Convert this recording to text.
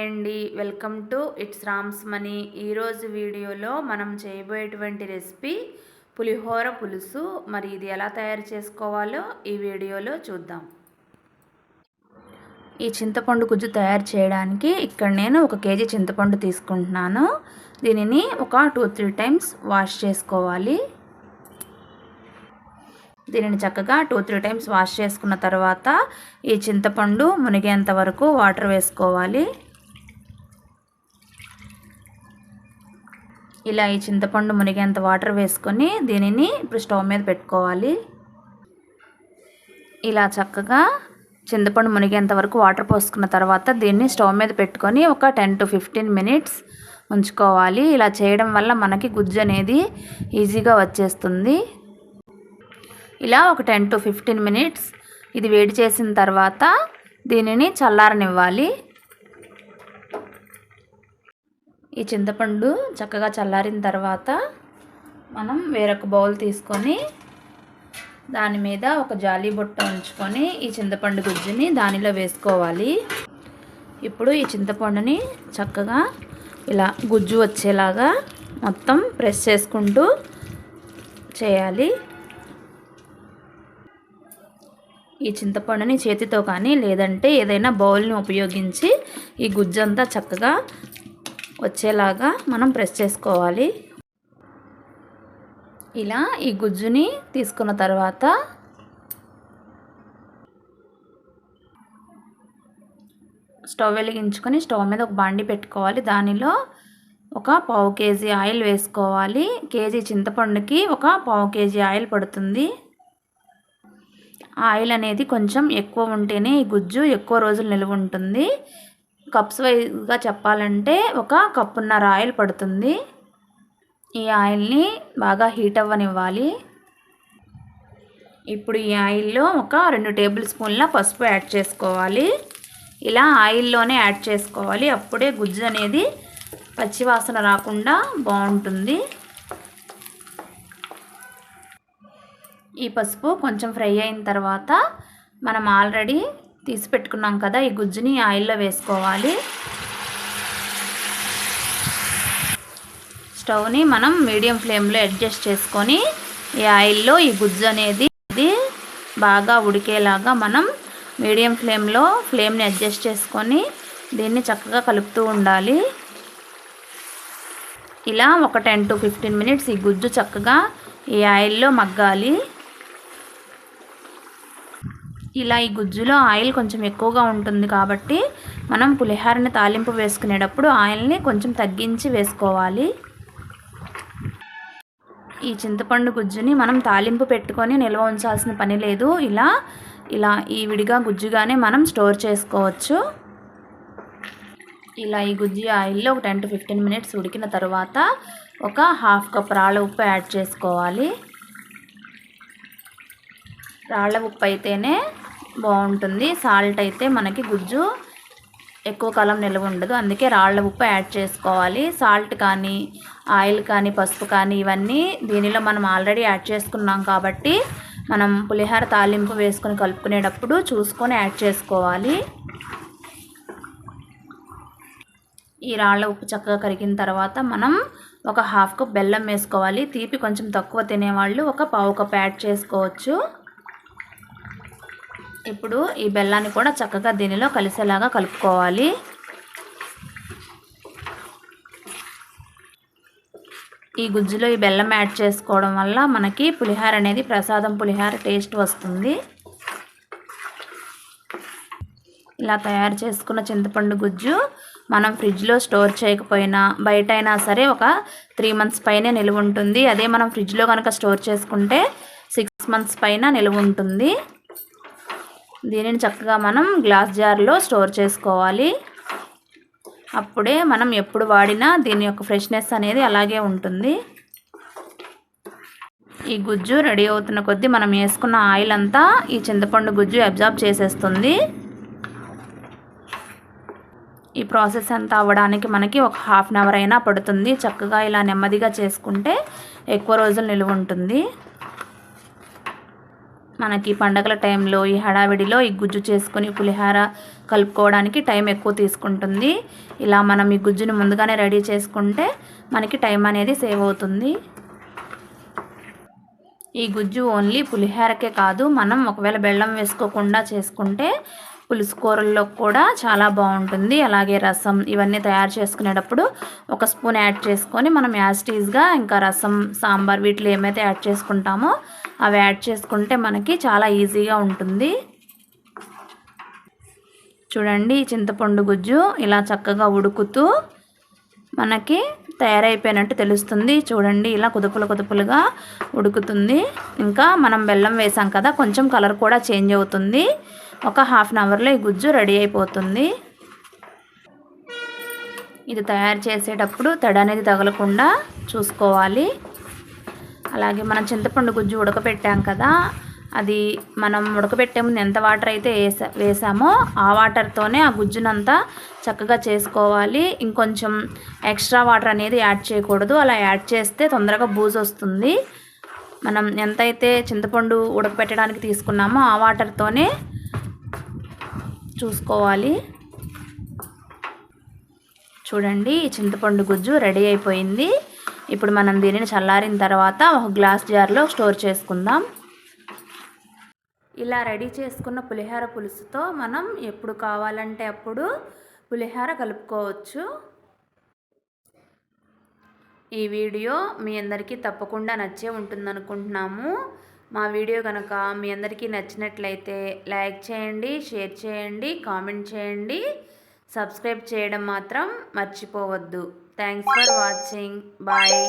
Hi అండి. Welcome to it's Ram's money. ఈరోజు వీడియోలో మనం చేయబోయేటువంటి రెసిపీ పులిహోర పులుసు. మరి ఇది ఎలా తయారు చేసుకోవాలో ఈ వీడియోలో చూద్దాం. ఈ చింతపండు గుజ్జు తయారు చేయడానికి ఇక్కడ నేను ఒక కేజీ చింతపండు తీసుకుంటున్నాను. దీనిని ఒక టూ త్రీ టైమ్స్ వాష్ చేసుకోవాలి. దీనిని చక్కగా టూ త్రీ టైమ్స్ వాష్ చేసుకున్న తర్వాత ఈ చింతపండు మునిగేంత వరకు వాటర్ వేసుకోవాలి. ఇలా ఈ చింతపండు మునిగేంత వాటర్ వేసుకొని దీనిని ఇప్పుడు స్టవ్ మీద పెట్టుకోవాలి. ఇలా చక్కగా చింతపండు మునిగేంత వరకు వాటర్ పోసుకున్న తర్వాత దీన్ని స్టవ్ మీద పెట్టుకొని ఒక టెన్ టు ఫిఫ్టీన్ మినిట్స్ ఉంచుకోవాలి. ఇలా చేయడం వల్ల మనకి గుజ్జు అనేది ఈజీగా వచ్చేస్తుంది. ఇలా ఒక టెన్ టు ఫిఫ్టీన్ మినిట్స్ ఇది వేడి చేసిన తర్వాత దీనిని చల్లారనివ్వాలి. ఈ చింతపండు చక్కగా చల్లారిన తర్వాత మనం వేరొక బౌల్ తీసుకొని దాని మీద ఒక జాలీ బుట్ట ఉంచుకొని ఈ చింతపండు గుజ్జుని దానిలో వేసుకోవాలి. ఇప్పుడు ఈ చింతపండుని చక్కగా ఇలా గుజ్జు వచ్చేలాగా మొత్తం ప్రెస్ చేసుకుంటూ చేయాలి. ఈ చింతపండుని చేతితో కానీ లేదంటే ఏదైనా బౌల్ని ఉపయోగించి ఈ గుజ్జంతా చక్కగా వచ్చేలాగా మనం ప్రెస్ చేసుకోవాలి. ఇలా ఈ గుజ్జుని తీసుకున్న తర్వాత స్టవ్ వెలిగించుకొని స్టవ్ మీద ఒక బాండి పెట్టుకోవాలి. దానిలో ఒక పావు కేజీ ఆయిల్ వేసుకోవాలి. కేజీ చింతపండుకి ఒక పావు కేజీ ఆయిల్ పడుతుంది. ఆయిల్ అనేది కొంచెం ఎక్కువ ఉంటేనే ఈ గుజ్జు ఎక్కువ రోజులు నిలువ ఉంటుంది. కప్స్ వైజ్గా చెప్పాలంటే ఒక కప్పున్నర ఆయిల్ పడుతుంది. ఈ ఆయిల్ని బాగా హీట్ అవ్వనివ్వాలి. ఇప్పుడు ఈ ఆయిల్లో ఒక రెండు టేబుల్ స్పూన్ల పసుపు యాడ్ చేసుకోవాలి. ఇలా ఆయిల్లోనే యాడ్ చేసుకోవాలి. అప్పుడే గుజ్జు అనేది పచ్చివాసన రాకుండా బాగుంటుంది. ఈ పసుపు కొంచెం ఫ్రై అయిన తర్వాత మనం ఆల్రెడీ తీసి పెట్టుకున్నాం కదా ఈ గుజ్జుని ఆయిల్లో వేసుకోవాలి. స్టవ్ని మనం మీడియం ఫ్లేమ్లో అడ్జస్ట్ చేసుకొని ఈ ఆయిల్లో ఈ గుజ్జు అనేది ఇది బాగా ఉడికేలాగా మనం మీడియం ఫ్లేమ్లో ఫ్లేమ్ని అడ్జస్ట్ చేసుకొని దీన్ని చక్కగా కలుపుతూ ఉండాలి. ఇలా ఒక టెన్ టు ఫిఫ్టీన్ మినిట్స్ ఈ గుజ్జు చక్కగా ఈ ఆయిల్లో మగ్గాలి. ఇలా ఈ గుజ్జులో ఆయిల్ కొంచెం ఎక్కువగా ఉంటుంది కాబట్టి మనం పులిహారని తాలింపు వేసుకునేటప్పుడు ఆయిల్ని కొంచెం తగ్గించి వేసుకోవాలి. ఈ చింతపండు గుజ్జుని మనం తాలింపు పెట్టుకొని నిల్వ ఉంచాల్సిన పని లేదు. ఇలా ఇలా ఈ విడిగా గుజ్జుగానే మనం స్టోర్ చేసుకోవచ్చు. ఇలా ఈ గుజ్జి ఆయిల్లో ఒక టెన్ టు ఫిఫ్టీన్ మినిట్స్ ఉడికిన తర్వాత ఒక హాఫ్ కప్ రాళ్ళ ఉప్పు యాడ్ చేసుకోవాలి. రాళ్ళ ఉప్పు అయితేనే బాగుంటుంది. సాల్ట్ అయితే మనకి గుజ్జు ఎక్కువ కాలం నిల్వ ఉండదు. అందుకే రాళ్ళ ఉప్పు యాడ్ చేసుకోవాలి. సాల్ట్ కానీ ఆయిల్ కానీ పసుపు కానీ ఇవన్నీ దీనిలో మనం ఆల్రెడీ యాడ్ చేసుకున్నాం కాబట్టి మనం పులిహోర తాలింపు వేసుకొని కలుపుకునేటప్పుడు చూసుకొని యాడ్ చేసుకోవాలి. ఈ రాళ్ళ ఉప్పు చక్కగా కరిగిన తర్వాత మనం ఒక హాఫ్ కప్ బెల్లం వేసుకోవాలి. తీపి కొంచెం తక్కువ తినేవాళ్ళు ఒక పావు కప్ యాడ్ చేసుకోవచ్చు. ఇప్పుడు ఈ బెల్లాన్ని కూడా చక్కగా దీనిలో కలిసేలాగా కలుపుకోవాలి. ఈ గుజ్జులో ఈ బెల్లం యాడ్ చేసుకోవడం వల్ల మనకి పులిహార అనేది ప్రసాదం పులిహార టేస్ట్ వస్తుంది. ఇలా తయారు చేసుకున్న చింతపండు గుజ్జు మనం ఫ్రిడ్జ్లో స్టోర్ చేయకపోయినా బయట అయినా సరే ఒక త్రీ మంత్స్ పైనే నిలువ ఉంటుంది అదే మనం ఫ్రిడ్జ్లో కనుక స్టోర్ చేసుకుంటే సిక్స్ మంత్స్ పైన నిలువ ఉంటుంది దీనిని చక్కగా మనం గ్లాస్ జార్లో స్టోర్ చేసుకోవాలి. అప్పుడే మనం ఎప్పుడు వాడినా దీని యొక్క ఫ్రెష్నెస్ అనేది అలాగే ఉంటుంది. ఈ గుజ్జు రెడీ అవుతున్న కొద్దీ మనం వేసుకున్న ఆయిల్ అంతా ఈ చింతపండు గుజ్జు అబ్జార్బ్ చేసేస్తుంది. ఈ ప్రాసెస్ అంతా అవ్వడానికి మనకి ఒక హాఫ్ అన్ అవర్ అయినా పడుతుంది. చక్కగా ఇలా నెమ్మదిగా చేసుకుంటే ఎక్కువ రోజులు నిలువ ఉంటుంది. మనకి పండగల టైంలో ఈ హడావిడిలో ఈ గుజ్జు చేసుకొని పులిహార కలుపుకోవడానికి టైం ఎక్కువ తీసుకుంటుంది. ఇలా మనం ఈ గుజ్జుని ముందుగానే రెడీ చేసుకుంటే మనకి టైం అనేది సేవ్ అవుతుంది. ఈ గుజ్జు ఓన్లీ పులిహోరకే కాదు మనం ఒకవేళ బెల్లం వేసుకోకుండా చేసుకుంటే పులుసు కూరల్లో కూడా చాలా బాగుంటుంది. అలాగే రసం ఇవన్నీ తయారు చేసుకునేటప్పుడు ఒక స్పూన్ యాడ్ చేసుకొని మనం యాస్టీజ్గా ఇంకా రసం సాంబార్ వీటిలో ఏమైతే యాడ్ చేసుకుంటామో అవి యాడ్ చేసుకుంటే మనకి చాలా ఈజీగా ఉంటుంది. చూడండి చింతపండు గుజ్జు ఇలా చక్కగా ఉడుకుతూ మనకి తయారైపోయినట్టు తెలుస్తుంది. చూడండి ఇలా కుదుపులు కుదుపులుగా ఉడుకుతుంది. ఇంకా మనం బెల్లం వేసాం కదా కొంచెం కలర్ కూడా చేంజ్ అవుతుంది. ఒక హాఫ్ అన్ అవర్లో ఈ గుజ్జు రెడీ అయిపోతుంది. ఇది తయారు చేసేటప్పుడు తడ అనేది తగలకుండా చూసుకోవాలి. అలాగే మనం చింతపండు గుజ్జు ఉడకపెట్టాం కదా అది మనం ఉడకబెట్టే ముందు ఎంత వాటర్ అయితే వేసా వేసామో ఆ వాటర్తోనే ఆ గుజ్జునంతా చక్కగా చేసుకోవాలి. ఇంకొంచెం ఎక్స్ట్రా వాటర్ అనేది యాడ్ చేయకూడదు. అలా యాడ్ చేస్తే తొందరగా బూజు వస్తుంది. మనం ఎంతైతే చింతపండు ఉడకపెట్టడానికి తీసుకున్నామో ఆ వాటర్తోనే చూసుకోవాలి. చూడండి చింతపండు గుజ్జు రెడీ అయిపోయింది. ఇప్పుడు మనం దీనిని చల్లారిన తర్వాత ఒక గ్లాస్ జార్లో స్టోర్ చేసుకుందాం. ఇలా రెడీ చేసుకున్న పులిహోర పులుసుతో మనం ఎప్పుడు కావాలంటే అప్పుడు పులిహోర కలుపుకోవచ్చు. ఈ వీడియో మీ అందరికీ తప్పకుండా నచ్చే ఉంటుందనుకుంటున్నాము. మా వీడియో కనుక మీ అందరికీ నచ్చినట్లయితే లైక్ చేయండి షేర్ చేయండి కామెంట్ చేయండి. సబ్స్క్రైబ్ చేయడం మాత్రం మర్చిపోవద్దు. Thanks for watching. బాయ్.